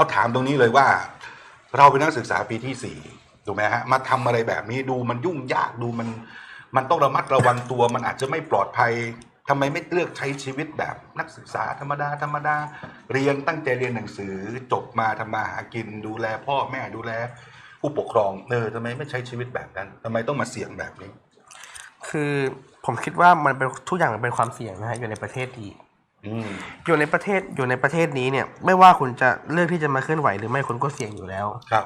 เอาถามตรงนี้เลยว่า เราเป็นนักศึกษาปีที่สี่ถูกไหมฮะมาทำอะไรแบบนี้ดูมันยุ่งยากดูมัน มันต้องระมัดระวังตัว มันอาจจะไม่ปลอดภัยทำไมไม่เลือกใช้ชีวิตแบบนักศึกษาธรรมดาธรรมดาเรียนตั้งใจเรียนหนังสือ จบมาทำมาหากิน ดูแลพ่อแม่ดูแล ผู้ปกครองเออทำไมไม่ใช้ชีวิตแบบนั้นทำไมต้องมาเสี่ยงแบบนี้ คือผมคิดว่ามันเป็นทุกอย่างเป็นความเสี่ยงนะฮะอยู่ในประเทศดี อืมอยู่ในประเทศอยู่ในประเทศนี้เนี่ย ไม่ว่าคุณจะเลือกที่จะมาเคลื่อนไหวหรือไม่คุณก็เสี่ยงอยู่แล้ว ครับ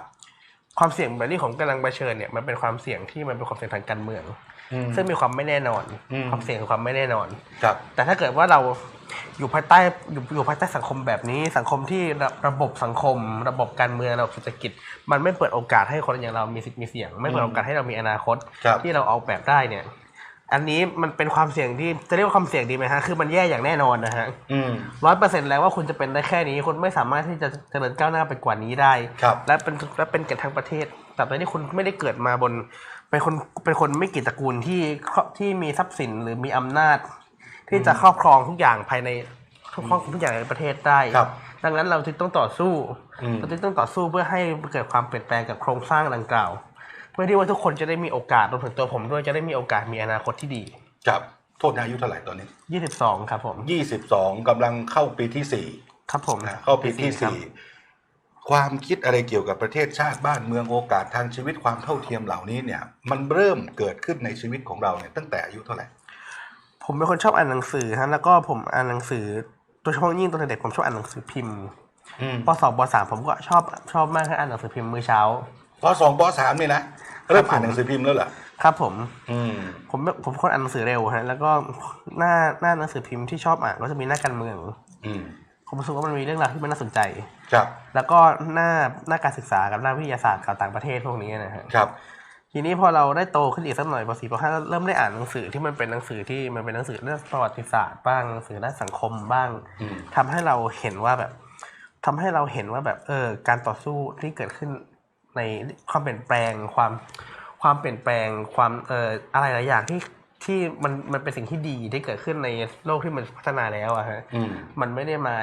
ความเสี่ยงแบบที่ผมกำลังเผชิญเนี่ยมันเป็นความเสี่ยงที่มันเป็นความเสี่ยงทางการเมืองอืมซึ่งมีความไม่แน่นอนอืมความเสี่ยงคือความไม่แน่นอน ครับ แต่ถ้าเกิดว่าเราอยู่ภายใต้อยู่อยู่ภายใต้สังคมแบบนี้ สังคมที่ระระบบสังคม ระบบการเมืองระบบเศรษฐกิจ มันไม่เปิดโอกาสให้คนอย่างเรามีสิทธิ์มีเสียง ไม่เปิดโอกาสให้เรามีอนาคตครับที่เราออกแบบได้เนี่ย อันนี้มันเป็นความเสี่ยงที่จะเรียกว่าความเสี่ยงดีไหมฮะ คือมันแย่อย่างแน่นอนนะฮะอืมร้อยเปอร์เซ็นต์แล้วว่าคุณจะเป็นได้แค่นี้ คุณไม่สามารถที่จะเจริญก้าวหน้าไปกว่านี้ได้ครับและเป็นและเป็นกันทั้งประเทศ แต่ตอนที่คุณไม่ได้เกิดมาบน เป็นคนเป็นคนไม่กี่ตระกูลที่ครอบที่มีทรัพย์สินหรือมีอำนาจ ที่จะครอบครองทุกอย่างภายในทุกครอบครองทุกอย่างในประเทศได้ครับดังนั้นเราจึงต้องต่อสู้อืมเราจึงต้องต่อสู้เพื่อให้เกิดความเปลี่ยนแปลงกับโครงสร้างดังกล่าว เพื่อที่ว่าทุกคนจะได้มีโอกาสรวมถึงตัวผมด้วยจะได้มีโอกาสมีอนาคตที่ดีครับโทษนะอายุเท่าไหร่ตอนนี้22ครับผม ยี่สิบสองกำลังเข้าปีที่สี่ครับผมนะเข้าปีที่ครับสี่ความคิดอะไรเกี่ยวกับประเทศชาติบ้านเมืองโอกาสทางชีวิตความเท่าเทียมเหล่านี้เนี่ย มันเริ่มเกิดขึ้นในชีวิตของเราเนี่ยตั้งแต่อายุเท่าไหร่ผมเป็นคนชอบอ่านหนังสือฮะแล้วก็ผมอ่านหนังสือโดยเฉพาะยิ่งตอนเด็กๆผมชอบอ่านหนังสือพิมพ์อืมปสองปสามผมก็ชอบชอบมากให้อ่านหนังสือพิมพ์มื้อเช้า ปสองปสามนี่นะเริ่มอ่านหนังสือพิมพ์แล้วเหรอครับผมอืมผมผมเป็นคนอ่านหนังสือเร็วฮะแล้วก็หน้าหน้าหนังสือพิมพ์ที่ชอบอ่านก็จะมีหน้าการเมืองอืมผมรู้สึกว่ามันมีเรื่องราวที่มันน่าสนใจ ครับ แล้วก็หน้าหน้าการศึกษากับหน้าวิทยาศาสตร์ข่าวต่างประเทศพวกนี้นะฮะครับ ทีนี้พอเราได้โตขึ้นอีกสักหน่อยปสี่ปห้าเริ่มได้อ่านหนังสือที่มันเป็นหนังสือที่มันเป็นหนังสือเรื่องประวัติศาสตร์บ้างหนังสือด้านสังคมบ้างอืมทำให้เราเห็นว่าแบบทำให้เราเห็นว่าแบบเออการต่อสู้ที่เกิดขึ้น ในความเปลี่ยนแปลงความความเปลี่ยนแปลงความเอ่ออะไรหลายอย่างที่ที่มันมันเป็นสิ่งที่ดีที่เกิดขึ้นในโลกที่มันพัฒนาแล้วอะฮะอืมมันไม่ได้มา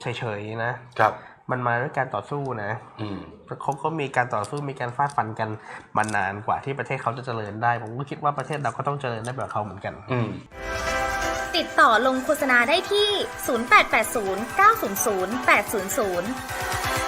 เฉยๆนะครับ มันมาด้วยการต่อสู้นะอืมเขาก็มีการต่อสู้มีการฟาดฟันกันมานานกว่าที่ประเทศเขาจะเจริญได้ ผมก็คิดว่าประเทศเราก็ต้องเจริญได้แบบเขาเหมือนกัน อืมติดต่อลงโฆษณาได้ที่ 0880 900 800เ